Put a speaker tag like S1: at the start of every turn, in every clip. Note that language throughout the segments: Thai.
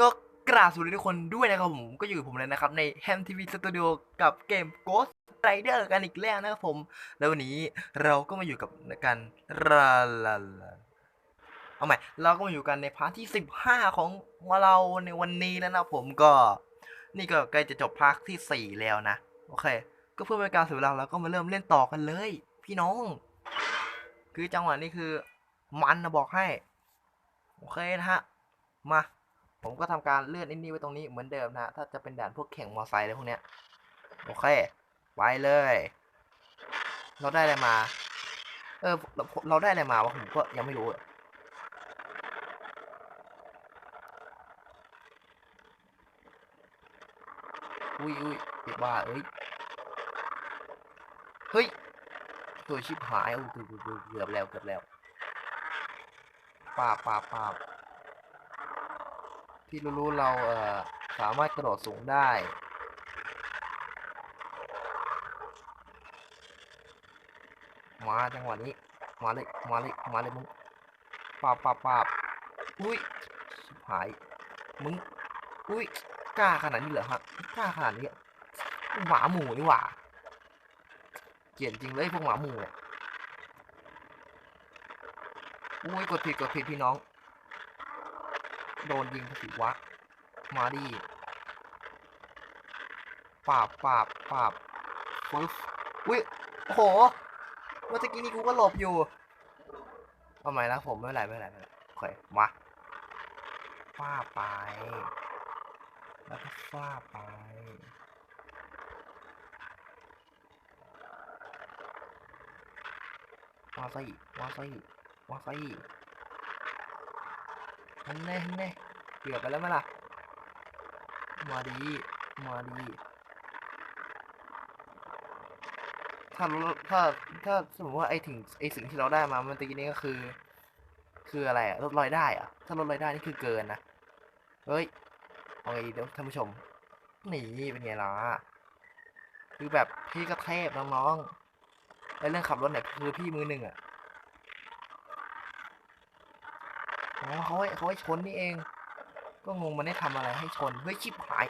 S1: ก็กราบสวัสดีทุกคนด้วยนะครับผมก็อยู่กับผมเลยนะครับ ใน Ham TV Studio กับเกม Ghost Rider กันอีกแล้วนะครับผม แล้ววันนี้เราก็มาอยู่กับกันราลาลาเอาใหม่เราก็มาอยู่กันในพาร์ทที่ 15 ของเราในวันนี้แล้วนะครับผมก็ นี่ก็ใกล้จะจบพาร์ทที่ 4 แล้วนะ โอเค ก็เพื่อเป็นการเสียเวลาเราก็มาเริ่มเล่นต่อกันเลย พี่น้อง คือจังหวะนี้คือ มันนะบอกให้ โอเคนะฮะมา ผมก็ทำการเลื่อนไอ้นี่ไว้ตรงนี้เหมือนเดิมนะถ้าจะเป็นด่านพวกแข่งมอไซค์อะไรพวกเนี้ยโอเคไปเลย เราได้อะไรมา เออเราเราได้อะไรมาวะผมก็ยังไม่รู้อุ้ยอุ้ยเด็กบ้าเอ้ยเฮ้ยตัวชิบหายอุ้ยเกือบเกือบเกือบแล้วเกือบแล้วปาบปาบปาบ ที่รู้ๆเราเอ่อสามารถกระโดดสูงได้ มาจังหวะนี้ มาเลย มาเลย มาเลยมึงปาบปาบปาบอุ้ยหาย มึง อุ้ย กล้าขนาดนี้เหรอฮะ กล้าขนาดนี้หมาหมูนี่หว่า เกลียดจริงเลยพวกหมาหมูเนี่ยอุ้ย กดผิด กดผิดพี่น้อง โดนยิงสิวะ มาดิปาบปาบปาบฟึ๊บอุ้ยโอ้โหเมื่อกี้นี้กูก็หลบอยู่เอาใหม่นะผมไม่เป็นไรไม่เป็นไรไม่เป็นไรโอเคมาฟาไป แล้วก็ฟาไปมาสิมาสิมาสิ ฮันแน่ฮันแน่เกือบไปแล้วไหมล่ะ มาดี มาดี ถ้าถ้าถ้าสมมติว่าไอถึงไอสิ่งที่เราได้มา มันตะกี้นี้ก็คือ คืออะไรอะลดรอยได้อะถ้าลดรอยได้นี่คือเกินนะ เฮ้ยเอาไงเดี๋ยวท่านผู้ชม นี่เป็นไงล่ะ คือแบบพี่ก็เทพน้องๆไอเรื่องขับรถเนี่ยคือพี่มือหนึ่งอะ อ๋อเขาให้เขาให้ชนนี่เอง ก็งงมันได้ทำอะไรให้ชน เฮ้ยชิบหาย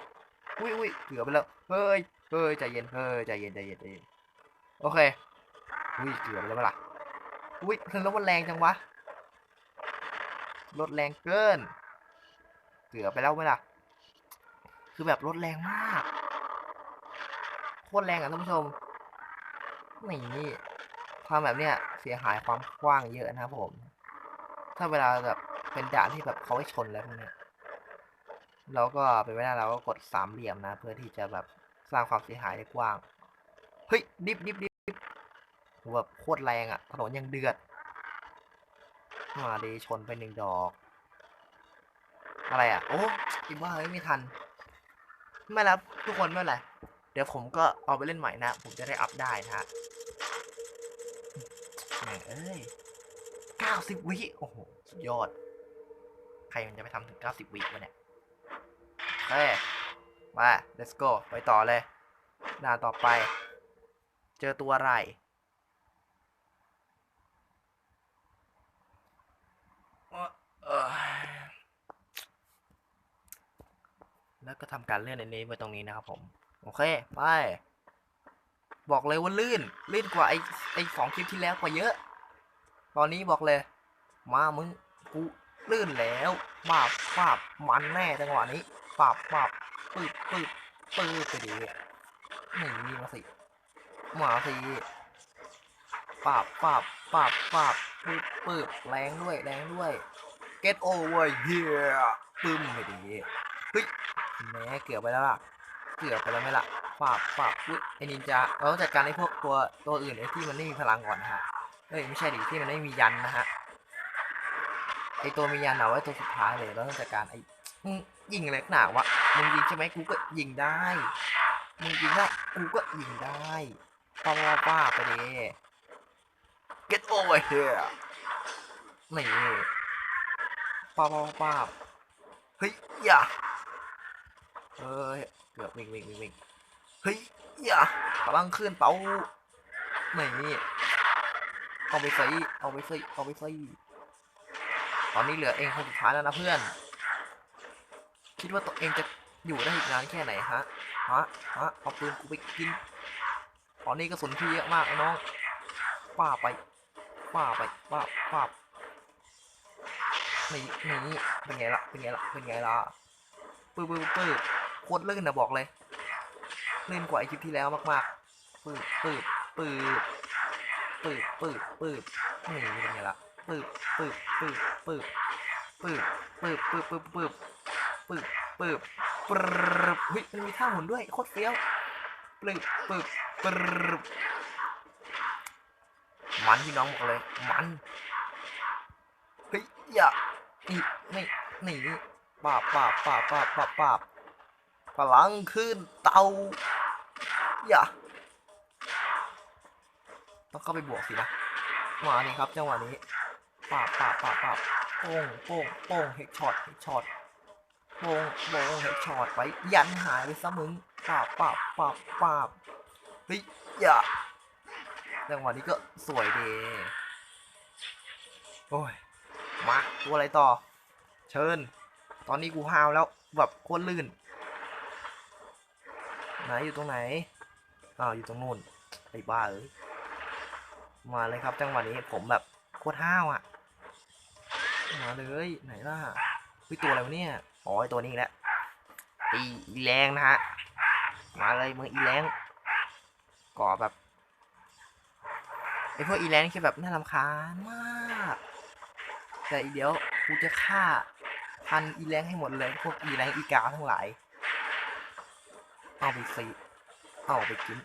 S1: อุ้ยอุ้ยเกือบไปแล้ว เฮ้ย เฮ้ยใจเย็น เฮ้ยใจเย็นใจเย็นใจเย็น โอเค อุ้ยเกือบไปแล้วเปล่าอุ้ยรถมันแรงจังวะ รถแรงเกิน เกือบไปแล้วไหมล่ะ คือแบบรถแรงมาก โคตรแรงอะท่านผู้ชม นี่ความแบบเนี้ยเสียหายความกว้างเยอะนะครับผม ถ้าเวลาแบบ เป็นด่านที่แบบเขาให้ชนแล้วพวกเนี้ยเราก็เป็นไม่ได้เราก็กดสามเหลี่ยมนะ เพื่อที่จะแบบสร้างความเสียหายได้กว้าง เฮ้ยดิบดิบดิบดิบแบบโคตรแรงอะถนนยังเดือดมาดีชนไปหนึ่งดอก อะไรอะ โอ้คิดว่าเฮ้ยไม่ทัน ไม่แล้วทุกคนไม่ไรเดี๋ยวผมก็เอาไปเล่นใหม่นะ ผมจะได้อัพได้นะฮะแหมเอ้ยเก้าสิบวิ โอ้โห สุดยอด ใครมันจะไปทำถึงเก้าสิบวิวะเนี่ยโอเคมา let's go ไปต่อเลยด่านต่อไป เจอตัวอะไรแล้วก็ทำการเลื่อนอันนี้ไว้ตรงนี้นะครับผม โอเค ไป บอกเลยว่าลื่น ลื่นกว่าไอ้ไอ้สองคลิปที่แล้วกว่าเยอะ ตอนนี้บอกเลย มามึงกู ลื่นแล้วปาบปาบมันแน่จังหวะนี้ปาบปาบปืดปืดปืดไปดีนี่มาสิมาสิปาบปาบปาบปาบปืดปืดแรงด้วยแรงด้วย get over here ปึ้มไปดีเฮ้ยแหมเกือบไปแล้วล่ะเกือบไปแล้วไหมล่ะปาบปาบอุ้ยไอ้นินจาเราต้องจัดการไอ้พวกตัวตัวอื่นไอ้ที่มันไม่มีพลังก่อนนะฮะเฮ้ยไม่ใช่ดิที่มันไม่มียันนะฮะ ไอตัวมียันเอาไว้ตัวสุดท้ายเลยเราต้องจัดการไอมึงยิงอะไรหนาวะมึงยิงใช่ไหมกูก็ยิงได้มึงยิงได้กูก็ยิงได้ป้าป้าป้าไปดิ get over here นี่ป้าป้าป้าเฮ้ยอย่าเฮ้ยเกือบวิ่งวิ่งวิ่งวิ่งเฮ้ยอย่าพลังขึ้นเตานี่เอาไปใส่เอาไปใส่เอาไปใส่ ตอนนี้เหลือเองคนสุดท้ายแล้วนะเพื่อน คิดว่าตัวเองจะอยู่ได้อีกนานแค่ไหนฮะ ฮะ ฮะ เอาปืนกูไปกิน ตอนนี้กระสุนพี่เยอะมากไอ้น้องป้าไปป้าไปป้าป้าหนีหนีเป็นไงล่ะ เป็นไงล่ะ เป็นไงล่ะ ปื้อปื้อปื้อโคตรเลื่นนะบอกเลยเลื่นกว่าไอคลิปที่แล้วมากๆปื้อปื้อปื้อปื้อปื้อปื้อนี่เป็นไงล่ะ ปื้อปื้อปื้อปื้อปื้อปื้อปื้อปื้อปื้อปื้อปื้อปรึบเฮ้ยมันมีท่าหมุนด้วยโคตรเฟี้ยวปรึบปรึบปรึบมันพี่น้องบอกเลยมันเฮ้ยอย่านี่นี่นี่ปาบปาบปาบปาบปาบปาบพลังขึ้นเตาอย่าต้องเข้าไปบวกสินะมานี่ครับจังหวะนี้ ปาบปาบปาบปาบโป้งโป้งโป้งเฮกช็อตเฮกช็อตโบงโบงเฮดช็อตไปยันหายไปซะมึงปาบปาบปาบปาบเฮ้ยอย่าจังหวะนี้ก็สวยดีโอ้ยมาตัวอะไรต่อ เชิญ ตอนนี้กูฮาวแล้วแบบโคตรลื่นไหนอยู่ตรงไหนอ้าวอยู่ตรงนู่นไอ้บ้าเอ้ยมาเลยครับจังหวะนี้ผมแบบโคตรห้าวอะ มาเลยไหนล่ะเฮ้ยตัวอะไรวะเนี่ยอ๋อตัวนี้อีกแล้วอีอีแรงนะฮะมาเลยมึงอีแรงก่อแบบไอพวกอีแรงคือแบบน่ารำคาญมาก แต่อีเดี๋ยวกูจะฆ่าพันอีแรงให้หมดเลยพวกอีแรงอีกาทั้งหลายเอาไปซีเอาไปกิน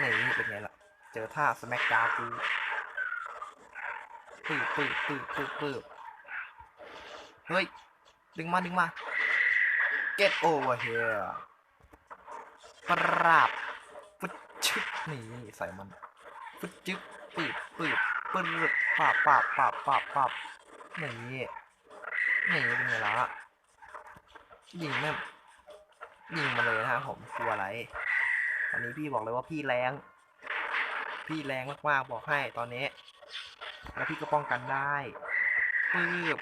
S1: นี่เป็นไงล่ะ เจอท่าสแมกดาวกู ปืบปืบปืบปืบปืบเฮ้ย ดึงมา ดึงมา get over here ปราบฟึดชึกนี่ใส่มันฟึดจึกปืดปืดปืดปาบปาบปาบปาบปาบนี่นี่เป็นไงล่ะยิงแม่ยิงมาเลยนะผมกลัวอะไรตอนนี้พี่บอกเลยว่าพี่แรง พี่แรงมากๆบอกให้ตอนนี้ แล้วพี่ก็ป้องกันได้ปืบ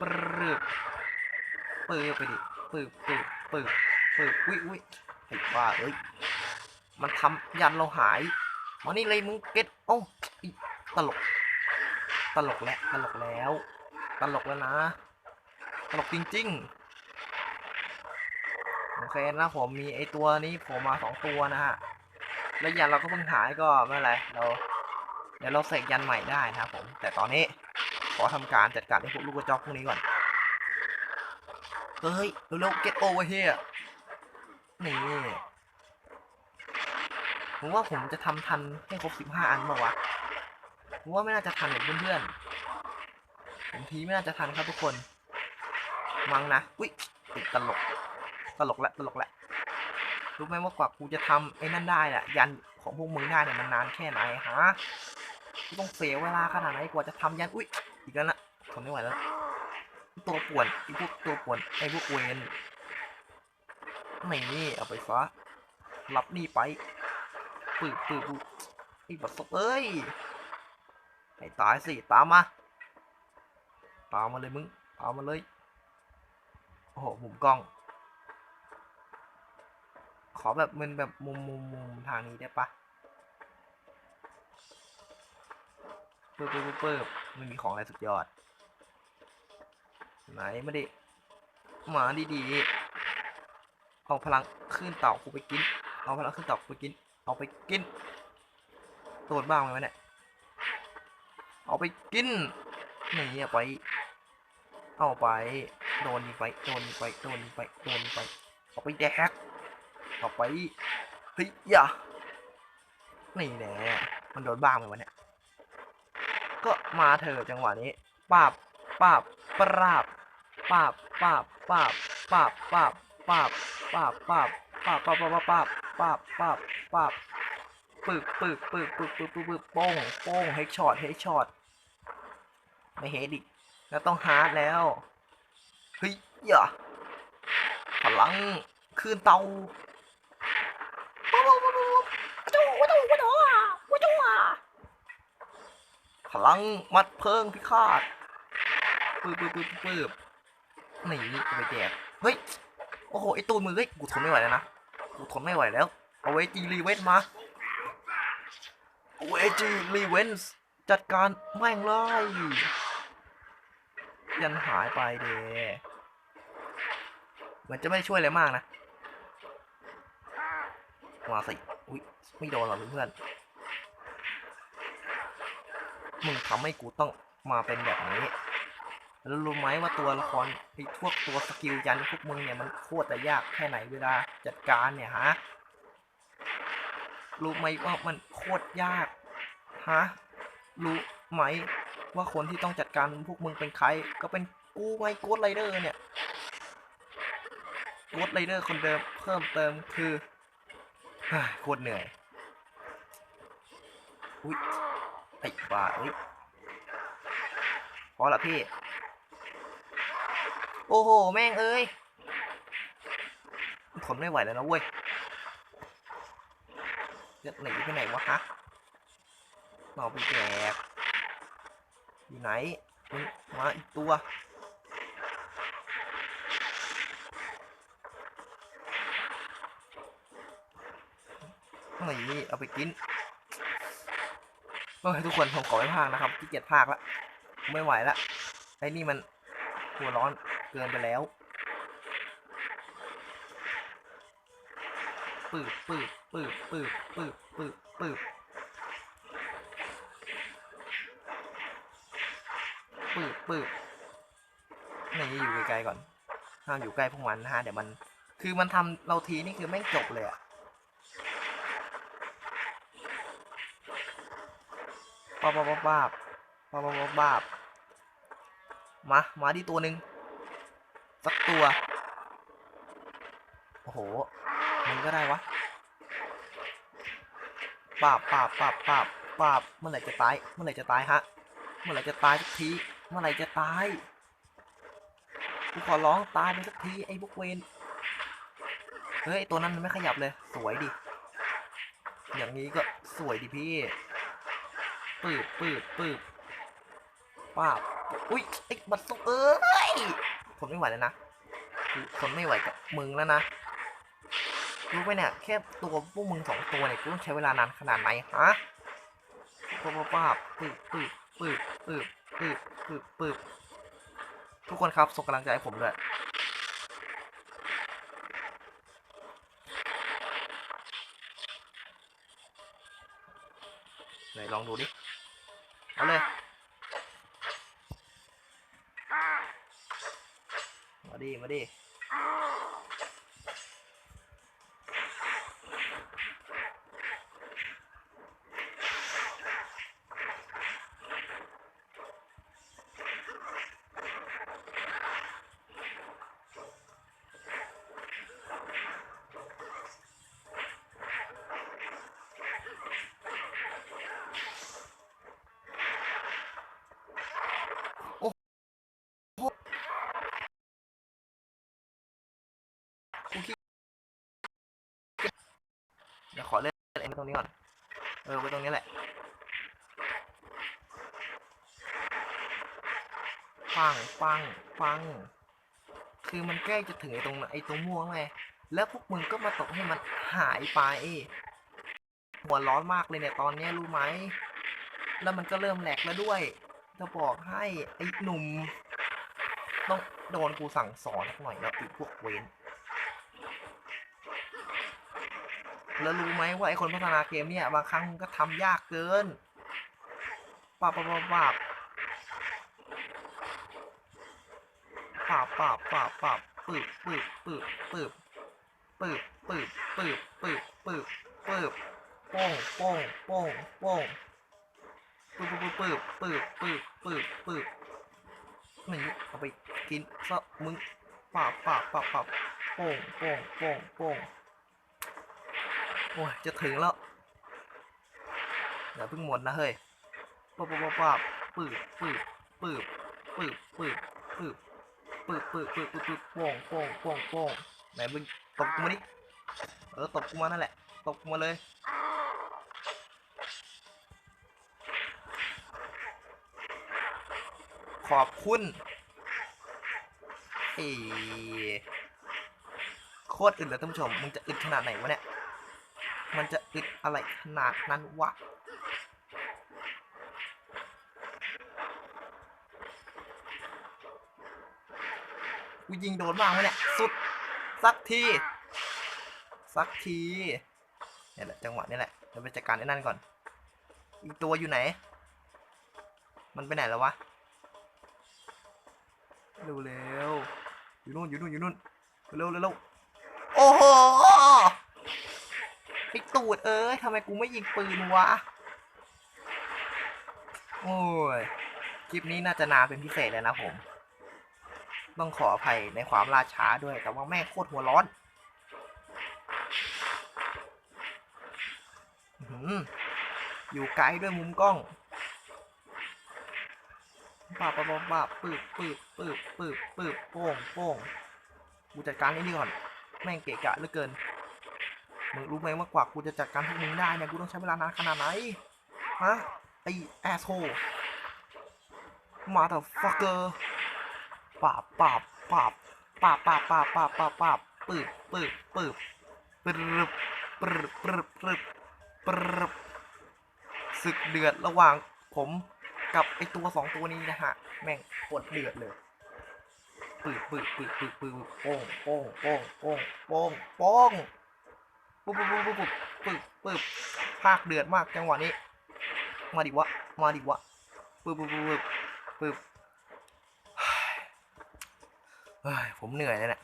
S1: ปรึบปืบไปดิปืบปืบปืบปืบวิวิไอ้บ้าเอ้ย มันทำยันเราหายมานี่เลยมึงเก็ตโอ้อีตลก ตลกแล้วตลกแล้ว ตลกแล้วนะ ตลกจริงๆ โอเคนะผมมีไอตัวนี้ผมมาสองตัวนะฮะ แล้วยันเราก็เพิ่งหายก็ไม่เป็นไร เรา เดี๋ยวเราเสกยันใหม่ได้นะครับผม แต่ตอนนี้ขอทำการจัดการไอ้พวกลูกกระจอกพวกนี้ก่อน เฮ้ยเร็วๆ get over here นี่ผมว่าผมจะทำทันให้ครบสิบห้าอันเปล่าวะผมว่าไม่น่าจะทันกับเพื่อนๆผมทีไม่น่าจะทันครับทุกคน มังนะ อุ้ยติดตลก ตลกละตลกละรู้ไหมว่ากว่ากูจะทำไอ้นั่นได้อะยันของพวกมึงได้เนี่ยมันนานแค่ไหนฮะ ต้องเสียเวลาขนาดไหนกว่าจะทำยันอุ้ยอีกแล้วนะทนไม่ไหวแล้ว ตัวป่วนไอ้พวกตัวป่วนไอ้พวกเวนนี่เอาไปซะรับนี่ไปปืบปืบปืบไอ้บัตรเอ้ยให้ตายสิตามมาตามมาเลยมึงตามมาเลยโอ้โหมุมกล้อง ขอแบบมันแบบมุมมุมมุมทางนี้ได้ปะ ปืบปืบปืบปืบมันมีของอะไรสุดยอด ไหนมาดิมาดีๆ เอาพลังขึ้นเต่ากูไปกิน เอาพลังขึ้นเต่ากูไปกิน เอาไปกินโดนบ้างไหมเนี่ย เอาไปกินนี่เอาไป เอาไป โดนนี่ไป โดนนี่ไป โดนนี่ไป โดนนี่ไป เอาไปแดก เอาไปเฮ้ยอย่านี่แน่มันโดนบ้างไหมวะเนี่ย ก็มาเถอะจังหวะนี้ปาบปาบปราบปาบปาบปาบปาบปาบปาบปาบปาบปาบปาบปาบปาบปาบปาบปาบปึกปึกปึกปึกปึกปึกปึกโป้งโป้งเฮดช็อตเฮดช็อตไม่เฮดอีกแล้วต้องฮาร์ดแล้วเฮ้ยอย่าพลังคืนเตาพ ลังมัดเพิงพิฆาตปื๊บปื๊บปื๊บปื๊บหนีไปแจกเฮ้ยโอ้โหไอตูนมือเฮ้ยกูทนไม่ไหวแล้วนะกูทนไม่ไหวแล้ว เอาเวจีรีเวนมาเวจีรีเวนจัดการแม่งเลยยันหายไปเดมันจะไม่ช่วยอะไรมากนะมาสิอุ้ยไม่โดนหรอกเพื่อน มึงทำให้กูต้องมาเป็นแบบนี้ แล้วรู้ไหมว่าตัวละครไอ้พวกตัวสกิลยันพวกมึงเนี่ยมันโคตรจะยากแค่ไหนเวลาจัดการเนี่ยฮะ รู้ไหมว่ามันโคตรยาก ฮะ รู้ไหมว่าคนที่ต้องจัดการพวกมึงเป็นใคร ก็เป็นกูไงโกดไรเดอร์เนี่ยโกดไรเดอร์คนเดิมเพิ่มเติมคือโคตรเหนื่อยอุ้ย ไอ้บ้าเอ้ยพอละพี่ โอ้โห แม่งเอ้ยทนไม่ไหวแล้วนะเว้ยจะหนีไปไหนวะฮะเราไปแจกอยู่ไหนมึงมาอีกตัวนี่เอาไปกิน โอ้ยทุกคนผมขอไม่พากนะครับที่เกียจพากละไม่ไหวละไอ้นี่มันหัวร้อนเกินไปแล้วปืบปืบปืบปืบปืบปืบปืบปืบปืบนี่อยู่ไกลๆก่อนห้ามอยู่ใกล้พวกมันนะฮะเดี๋ยวมัน คือมันทำเราทีนี่คือแม่งจบเลยอะาบป้าบป้าบป้าบป้าบป้าบป้าบมามาที่ตัวหนึ่งสักตัว โอ้โห มันก็ได้วะปาบปาบปาบปาบปาบเมื่อไหร่จะตาย เมื่อไหร่จะตายฮะ เมื่อไหร่จะตายสักที เมื่อไหร่จะตายกูขอร้องตายไปสักทีไอ้พวกเวนเฮ้ยตัวนั้นมันไม่ขยับเลย สวยดิ อย่างนี้ก็สวยดิพี่ ปืบปืบปืบป้าบอุ้ยไอ้บัตรสุกเอ้ยทนไม่ไหวแล้วนะกูทนไม่ไหวกับมึงแล้วนะรู้ไหมเนี่ย แค่ตัวพวกมึงสองตัวเนี่ยกูต้องใช้เวลานานขนาดไหนฮะป้าบป้าบปืบปืบปืบปืบปืบปืบปืบทุกคนครับส่งกำลังใจให้ผมด้วยไหนลองดูดิ เอาเลยมาดิมาดิ เดี๋ยวขอเล่นเอ็นตรงนี้ก่อน เออไว้ตรงนี้แหละปังปังปัง คือมันใกล้จะถึงไอ้ตรงไอ้ตรงม่วงไงแล้วพวกมึงก็มาตกให้มันหายไป หัวร้อนมากเลยเนี่ยตอนนี้รู้ไหม แล้วมันก็เริ่มแหลกแล้วด้วย จะบอกให้ไอ้หนุ่ม ต้องโดนกูสั่งสอนหน่อยแล้วอีพวกเวน แล้วรู้ไหมว่าไอคนพัฒนาเกมเนี่ยบางครั้งก็ทำยากเกินปาบปาบปาบปาบปาบปาบปาบปาบปึบปึบปึบปึบปึบปึบปึบปึบปึบปึบป้งป้งป้งป้งปึบปึบปึบปึบปึบปึบปึบนี่เอาไปกินซะมึงปาบปาบปาบปาบป้งป้งป้งป้ง โอ้ย จะถึงแล้วอย่าเพิ่งหมดนะเฮ้ยป๊บป๊บป๊บป๊บปืบปืบปืบปืบปืบปืบปืบปืบปืบปืบปืบโป่งโป่งโป่งโป่งไหนมึงตบกูมาดิเออตบกูมานั่นแหละตบกูมาเลยขอบคุณโคตรอึดเลยท่านผู้ชม มึงจะอึดขนาดไหนวะเนี่ย มันจะอึดอะไรขนาดนั้นวะกูยิงโดนบ้างไหมเนี่ย สุด สักที สักทีเนี่ยแหละจังหวะนี้แหละเราไปจัดการไอ้นั่นก่อน อีกตัวอยู่ไหน มันไปไหนแล้ววะเร็วเร็วอยู่นู่นอยู่นู่นอยู่นู่นเร็วเร็วโอ้โห อ้ตูดเอ้ยทำไมกูไม่ยิงปืนวะ โอ้ย คลิปนี้น่าจะนานเป็นพิเศษเลยนะผม ต้องขออภัยในความล่าช้าด้วย แต่ว่าแม่โคตรหัวร้อนอยู่ไกลด้วยมุมกล้องป้าบป้าบป้าบป้าบปืบปืบปืบปืบปืบโป้งโป้งกูจัดการไอ้นี่ก่อน แม่งเกะกะเหลือเกิน มึงรู้ไหมว่ากว่ากูจะจัดการพวกมึงได้เนี่ยกูต้องใช้เวลานานขนาดไหนฮะไอแอสโฮมาแต่ฟักเกอร์ปาบปาบปาบปาบปาบปาบปาบปาบปาบปืบปืบปืบปรึบปรึบปรึบปรึบปรึบศึกเดือดระหว่างผมกับไอตัวสองตัวนี้นะฮะ แม่งปวดเดือดเลยปืบปืบปืบปืบปืบโป้งโป้งโป้งโป้งโป้งโป้ง ปุ๊บปุ๊บปุ๊บปุ๊บปืบปืบภาคเดือดมากจังหวะนี้ มาดิวะ มาดิวะปึ๊บปึ๊บปึ๊บปึ๊บเฮ้ยผมเหนื่อยแล้วเนี่ย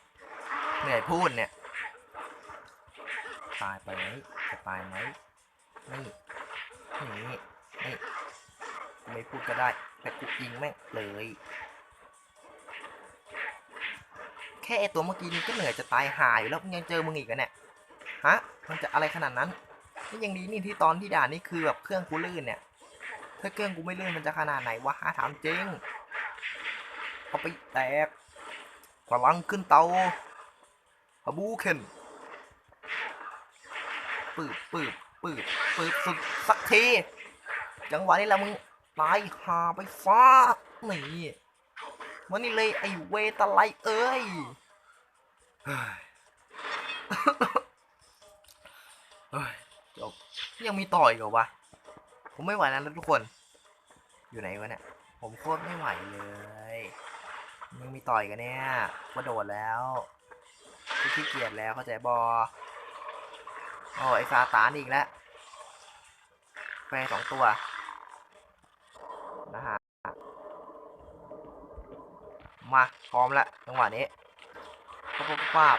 S1: เหนื่อยพูดเนี่ย ตายไปไหมจะตายไหมนี่นี่นี่ไม่พูดก็ได้ แต่กูยิงแม่งเลย แค่ไอตัวเมื่อกี้นี้ก็เหนื่อยจะตายหายอยู่แล้วยังเจอมึงอีกอะเนี่ย ฮะมันจะอะไรขนาดนั้น นี่ยังดีนี่ที่ตอนที่ด่านนี่คือแบบเครื่องกูลื่นเนี่ย ถ้าเครื่องกูไม่ลื่นมันจะขนาดไหนวะหาถามจริงเอาไปแตกพลังขึ้นเตาฮาบูเคนปืบปืบปืบปืบสุดสักทีจังหวะนี้แหละมึงตายหาไปฟ้านี่มันนี่เลยไอเวตาไลเอ้ย จบยังมีต่ออีกเหรอวะ ผมไม่ไหวแล้วนะทุกคน อยู่ไหนวะเนี่ย ผมโคตรไม่ไหวเลยยังมีต่อยกันเนี่ยกระโดดแล้วกูขี้เกียจแล้วเข้าใจบอโอ้ไอซาตานอีกแล้วไปสองตัวนะฮะมาพร้อมแล้วจังหวะนี้ป๊าบป๊าบป๊าบ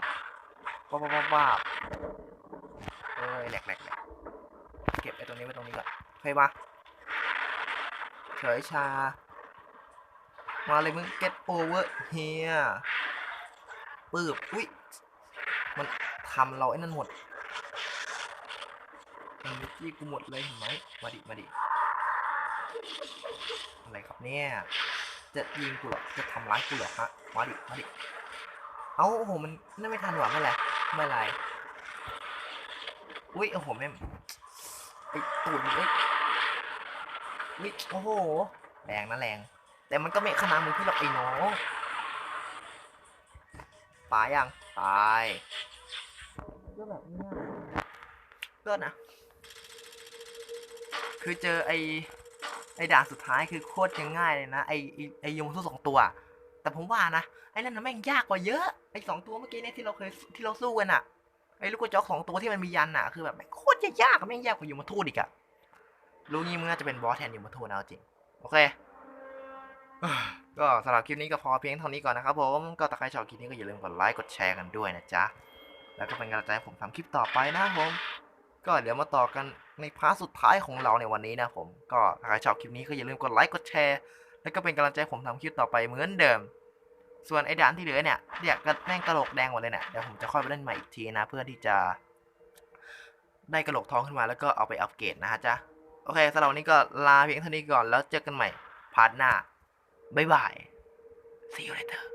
S1: ป๊าบป๊าบป๊าป๊า ยแหลกแหลกแหลกเก็บไอ้ตรงนี้ไว้ตรงนี้ก่อนโอเคปะเฉยชา มาเลยมึง get over here ปืบอุ้ย มันทำเราไอ้นั่นหมดมันจี้กูหมดเลยเห็นไหมมาดิ มาดิ อะไรครับเนี่ย จะยิงกูเหรอ จะทำร้ายกูเหรอฮะ มาดิ มาดิ เอ้าโอ้โห มันนั่นไม่ทันหรอไม่เป็นไรไม่ไร อุ้ยโอ้โหแม่ไอตูดมึงเอ้ยอุ้ยโอ้โห แรงนะแรง แต่มันก็ไม่ขนาดมือพี่หรอกไอ้น้องตายยังตายก็แบบนี้เลือดนะ คือเจอไอไอด่านสุดท้ายคือโคตรจะง่ายเลยนะไอไอ้ยมทูตสองตัว แต่ผมว่านะไอ้นั่นนะแม่งยากกว่าเยอะไอสองตัวเมื่อกี้เนี่ยที่เราเคยที่เราสู้กันอะ อลูกกระจอกสองตัวที่มันมียันอะคือแบบโคตรจะยากอะแม่งยากกว่ายมทูตอีกอะรู้งี้มึงน่าจะเป็นบอสแทนยูมทูตนะเอาจริง โอเคก็สำหรับคลิปนี้ก็พอเพียงเท่านี้ก่อนนะครับผมก็ถ้าใครชอบคลิปนี้ก็อย่าลืมกดไลค์กดแชร์กันด้วยนะจ๊ะแล้วก็เป็นกำลังใจให้ผมทำคลิปต่อไปนะผม ก็เดี๋ยวมาต่อกันในพาร์ทสุดท้ายของเราในวันนี้นะผม ก็ถ้าใครชอบคลิปนี้ก็อย่าลืมกดไลค์กดแชร์ แล้วก็เป็นกำลังใจผมทำคลิปต่อไปเหมือนเดิม ส่วนไอ้ด่านที่เหลือเนี่ยเนี่ยกระแม่งกระโหลกแดงหมดเลยเนี่ยเดี๋ยวผมจะค่อยไปเล่นใหม่อีกทีนะ เพื่อที่จะ ได้กระโหลกทองขึ้นมาแล้วก็เอาไปอัปเกรดนะฮะจ๊ะโอเคสำหรับวันนี้ก็ลาเพียงเท่านี้ก่อนแล้วเจอกันใหม่พาร์ทหน้าบ๊ายบาย see you later